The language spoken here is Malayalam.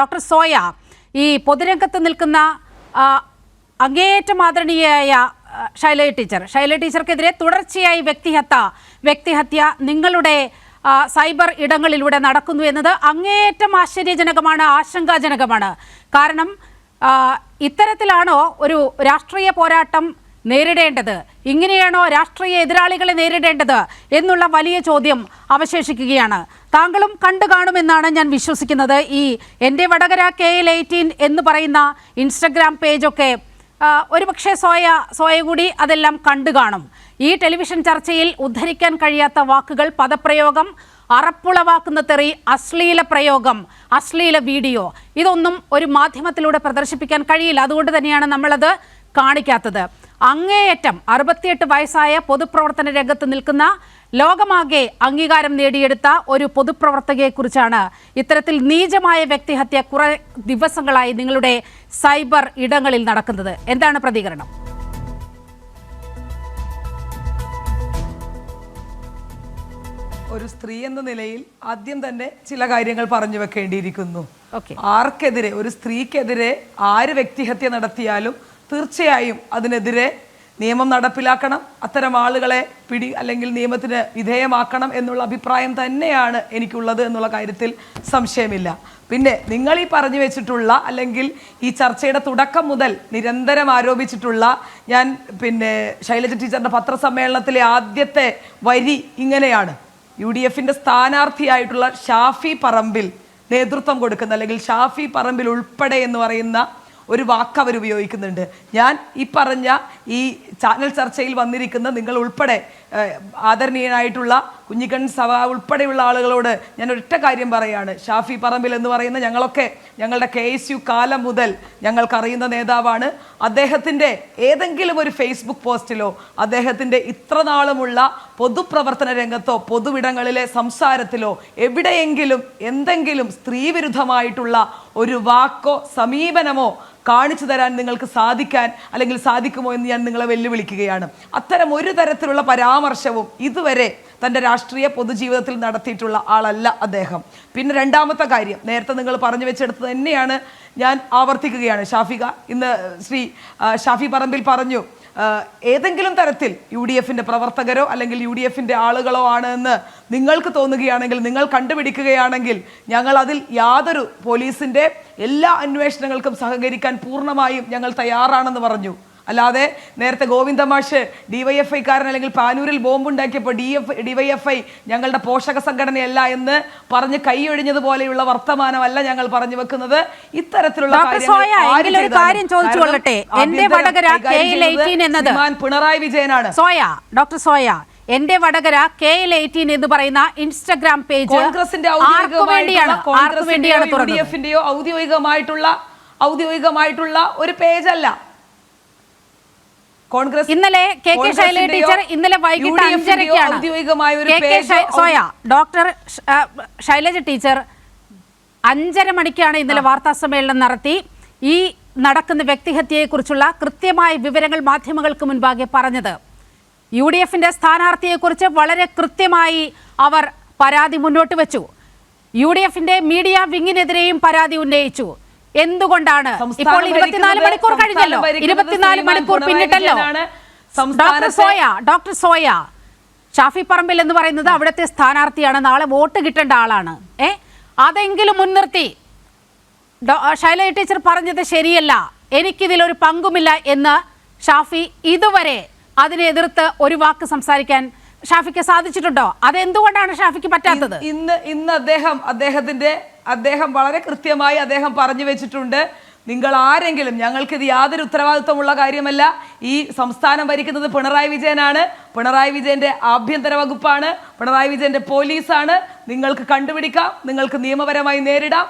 ഡോക്ടർ സോയ ഈ പൊതുരംഗത്ത് നിൽക്കുന്ന അങ്ങേയറ്റം ആദരണീയയായ ശൈല ടീച്ചർ. ശൈല ടീച്ചർക്കെതിരെ തുടർച്ചയായി വ്യക്തിഹത്യ വ്യക്തിഹത്യ നിങ്ങളുടെ സൈബർ ഇടങ്ങളിലൂടെ നടക്കുന്നു എന്നത് അങ്ങേയറ്റം ആശ്ചര്യജനകമാണ് ആശങ്കാജനകമാണ്. കാരണം ഇത്തരത്തിലാണോ ഒരു രാഷ്ട്രീയ പോരാട്ടം നേരിടേണ്ടത്. ഇങ്ങനെയാണോ രാഷ്ട്രീയ എതിരാളികളെ നേരിടേണ്ടത് എന്നുള്ള വലിയ ചോദ്യം അവശേഷിക്കുകയാണ്. താങ്കളും കണ്ടു കാണുമെന്നാണ് ഞാൻ വിശ്വസിക്കുന്നത്. ഈ എന്റെ വടകര കെ എൽ എയ്റ്റീൻ എന്ന് പറയുന്ന ഇൻസ്റ്റഗ്രാം പേജൊക്കെ ഒരുപക്ഷെ സോയ സോയ കൂടി അതെല്ലാം കണ്ടു കാണും. ഈ ടെലിവിഷൻ ചർച്ചയിൽ ഉദ്ധരിക്കാൻ കഴിയാത്ത വാക്കുകൾ പദപ്രയോഗം അറപ്പുളവാക്കുന്ന തെറി അശ്ലീല പ്രയോഗം അശ്ലീല വീഡിയോ ഇതൊന്നും ഒരു മാധ്യമത്തിലൂടെ പ്രദർശിപ്പിക്കാൻ കഴിയില്ല. അതുകൊണ്ട് തന്നെയാണ് നമ്മളത് കാണിക്കാത്തത്. അങ്ങേയറ്റം അറുപത്തിയെട്ട് വയസ്സായ പൊതുപ്രവർത്തന രംഗത്ത് നിൽക്കുന്ന ലോകമാകെ അംഗീകാരം നേടിയെടുത്ത ഒരു പൊതുപ്രവർത്തകയെക്കുറിച്ചാണ് ഇത്തരത്തിൽ നീചമായ വ്യക്തിഹത്യ കുറെ ദിവസങ്ങളായി നിങ്ങളുടെ സൈബർ ഇടങ്ങളിൽ നടക്കുന്നത്. എന്താണ് പ്രതികരണം? ഒരു സ്ത്രീ എന്ന നിലയിൽ ആദ്യം തന്നെ ചില കാര്യങ്ങൾ പറഞ്ഞു വെക്കേണ്ടിയിരിക്കുന്നു. ഓക്കെ. ആർക്കെതിരെ ഒരു സ്ത്രീക്കെതിരെ ആര് വ്യക്തിഹത്യ നടത്തിയാലും തീർച്ചയായും അതിനെതിരെ നിയമം നടപ്പിലാക്കണം. അത്തരം ആളുകളെ പിടി അല്ലെങ്കിൽ നിയമത്തിന് വിധേയമാക്കണം എന്നുള്ള അഭിപ്രായം തന്നെയാണ് എനിക്കുള്ളത് എന്നുള്ള കാര്യത്തിൽ സംശയമില്ല. പിന്നെ നിങ്ങൾ ഈ പറഞ്ഞു വെച്ചിട്ടുള്ള അല്ലെങ്കിൽ ഈ ചർച്ചയുടെ തുടക്കം മുതൽ നിരന്തരം ആരോപിച്ചിട്ടുള്ള ഞാൻ പിന്നെ ശൈലജ ടീച്ചറിന്റെ പത്രസമ്മേളനത്തിലെ ആദ്യത്തെ വരി ഇങ്ങനെയാണ്. യു ഡി എഫിന്റെ സ്ഥാനാർത്ഥിയായിട്ടുള്ള ഷാഫി പറമ്പിൽ നേതൃത്വം കൊടുക്കുന്ന അല്ലെങ്കിൽ ഷാഫി പറമ്പിൽ ഉൾപ്പെടെ എന്ന് പറയുന്ന ഒരു വാക്ക് അവർ ഉപയോഗിക്കുന്നുണ്ട്. ഞാൻ ഈ പറഞ്ഞ ഈ ചാനൽ ചർച്ചയിൽ വന്നിരിക്കുന്ന നിങ്ങൾ ഉൾപ്പെടെ ആദരണീയനായിട്ടുള്ള കുഞ്ഞിക്കൺ സഭ ഉൾപ്പെടെയുള്ള ആളുകളോട് ഞാൻ ഒറ്റ കാര്യം പറയാണ്. ഷാഫി പറമ്പിൽ എന്ന് പറയുന്ന ഞങ്ങളൊക്കെ ഞങ്ങളുടെ കെ എസ് യു കാലം മുതൽ ഞങ്ങൾക്കറിയുന്ന നേതാവാണ്. അദ്ദേഹത്തിന്റെ ഏതെങ്കിലും ഒരു ഫേസ്ബുക്ക് പോസ്റ്റിലോ അദ്ദേഹത്തിന്റെ ഇത്ര നാളുമുള്ള പൊതുപ്രവർത്തന രംഗത്തോ പൊതുവിടങ്ങളിലെ സംസാരത്തിലോ എവിടെയെങ്കിലും എന്തെങ്കിലും സ്ത്രീവിരുദ്ധമായിട്ടുള്ള ഒരു വാക്കോ സമീപനമോ കാണിച്ചു തരാൻ നിങ്ങൾക്ക് സാധിക്കാൻ അല്ലെങ്കിൽ സാധിക്കുമോ എന്ന് ഞാൻ നിങ്ങളെ വെല്ലുവിളിക്കുകയാണ്. അത്തരം ഒരു തരത്തിലുള്ള പരാമർശവും ഇതുവരെ തന്റെ രാഷ്ട്രീയ പൊതുജീവിതത്തിൽ നടത്തിയിട്ടുള്ള ആളല്ല അദ്ദേഹം. പിന്നെ രണ്ടാമത്തെ കാര്യം നേരത്തെ നിങ്ങൾ പറഞ്ഞു വെച്ചെടുത്ത് തന്നെയാണ് ഞാൻ ആവർത്തിക്കുകയാണ്. ഷാഫിക ഇന്ന് ശ്രീ ഷാഫി പറമ്പിൽ പറഞ്ഞു ഏതെങ്കിലും തരത്തിൽ യു ഡി എഫിന്റെ പ്രവർത്തകരോ അല്ലെങ്കിൽ യു ഡി എഫിന്റെ ആളുകളോ ആണ് എന്ന് നിങ്ങൾക്ക് തോന്നുകയാണെങ്കിൽ നിങ്ങൾ കണ്ടുപിടിക്കുകയാണെങ്കിൽ ഞങ്ങൾ അതിൽ യാതൊരു പോലീസിന്റെ എല്ലാ അന്വേഷണങ്ങൾക്കും സഹകരിക്കാൻ പൂർണമായും ഞങ്ങൾ തയ്യാറാണെന്ന് പറഞ്ഞു. അല്ലാതെ നേരത്തെ ഗോവിന്ദ ഗോവിന്ദമാഷ് ഡിവൈഎഫ്ഐക്കാരൻ അല്ലെങ്കിൽ പാനൂരിൽ ബോംബുണ്ടാക്കിയപ്പോൾ ഡി എഫ് ഡിവൈഎഫ്ഐ ഞങ്ങളുടെ പോഷക സംഘടനയല്ല എന്ന് പറഞ്ഞ് കൈയൊഴിഞ്ഞതുപോലെയുള്ള വർത്തമാനമല്ല ഞങ്ങൾ പറഞ്ഞു വെക്കുന്നത്. ഇത്തരത്തിലുള്ള കാര്യം ചോദിച്ചു കാരണം കൊള്ളട്ടെ. എന്റെ വടകര കൈകാര്യം KL 18 എന്നത് പിണറായി വിജയനാണ്. സോയ ഡോക്ടർ സോയ എന്റെ വടകര കെ എൽ എയ്റ്റീൻ എന്ന് പറയുന്ന ഇൻസ്റ്റഗ്രാം പേജ് കോൺഗ്രസിന്റെ ഔദ്യോഗികമായിട്ടുള്ള ഔദ്യോഗികമായിട്ടുള്ള ഒരു പേജല്ല കോൺഗ്രസ് ഇന്നലെ കെ കെ ശൈല ടീച്ചർ ഇന്നലെ വൈകിട്ട് അഞ്ചരയ്ക്കാണ്. K K Soya doctor Shailaja teacher അഞ്ചര മണിക്കാണ് ഇന്നലെ വാർത്താ സമ്മേളനം നടത്തി. ഈ നടക്കുന്ന വ്യക്തിഹത്യയെക്കുറിച്ചുള്ള കൃത്യമായ വിവരങ്ങൾ മാധ്യമങ്ങൾക്ക് മുൻപാകെ പറഞ്ഞത്. യു ഡി എഫിന്റെ സ്ഥാനാർത്ഥിയെക്കുറിച്ച് വളരെ കൃത്യമായി അവർ പരാതി മുന്നോട്ട് വെച്ചു. യു ഡി എഫിന്റെ മീഡിയ വിങ്ങിനെതിരെയും പരാതി ഉന്നയിച്ചു. എന്തുകൊണ്ടാണ്? ഇപ്പോൾ ഇരുപത്തിനാല് മണിക്കൂർ കഴിഞ്ഞല്ലോ. ഇരുപത്തിനാല് മണിക്കൂർ പിന്നിട്ടല്ലോ. ഡോക്ടർ സോയ ഡോക്ടർ സോയ ഷാഫി പറമ്പിൽ എന്ന് പറയുന്നത് അവിടുത്തെ സ്ഥാനാർത്ഥിയാണ്. നാളെ വോട്ട് കിട്ടേണ്ട ആളാണ്. ഏ? അതെങ്കിലും മുൻനിർത്തി. ശൈല ശൈലജ ടീച്ചർ പറഞ്ഞത് ശരിയല്ല. എനിക്കിതിലൊരു പങ്കുമില്ല എന്ന് ഷാഫി ഇതുവരെ അതിനെ എതിർത്ത് ഒരു വാക്ക് സംസാരിക്കാൻ ഷാഫിക്ക് സാധിച്ചിട്ടുണ്ടോ? അതെന്തുകൊണ്ടാണ് ഷാഫിക്ക് പറ്റാത്തത്? ഇന്ന് ഇന്ന് അദ്ദേഹം അദ്ദേഹത്തിന്റെ അദ്ദേഹം വളരെ കൃത്യമായി അദ്ദേഹം പറഞ്ഞു വെച്ചിട്ടുണ്ട്. നിങ്ങൾ ആരെങ്കിലും ഞങ്ങൾക്കിത് യാതൊരു ഉത്തരവാദിത്വമുള്ള കാര്യമല്ല. ഈ സംസ്ഥാനം ഭരിക്കുന്നത് പിണറായി വിജയനാണ്. പിണറായി വിജയന്റെ ആഭ്യന്തര വകുപ്പാണ്. പിണറായി വിജയന്റെ പോലീസാണ്. നിങ്ങൾക്ക് കണ്ടുപിടിക്കാം. നിങ്ങൾക്ക് നിയമപരമായി നേരിടാം.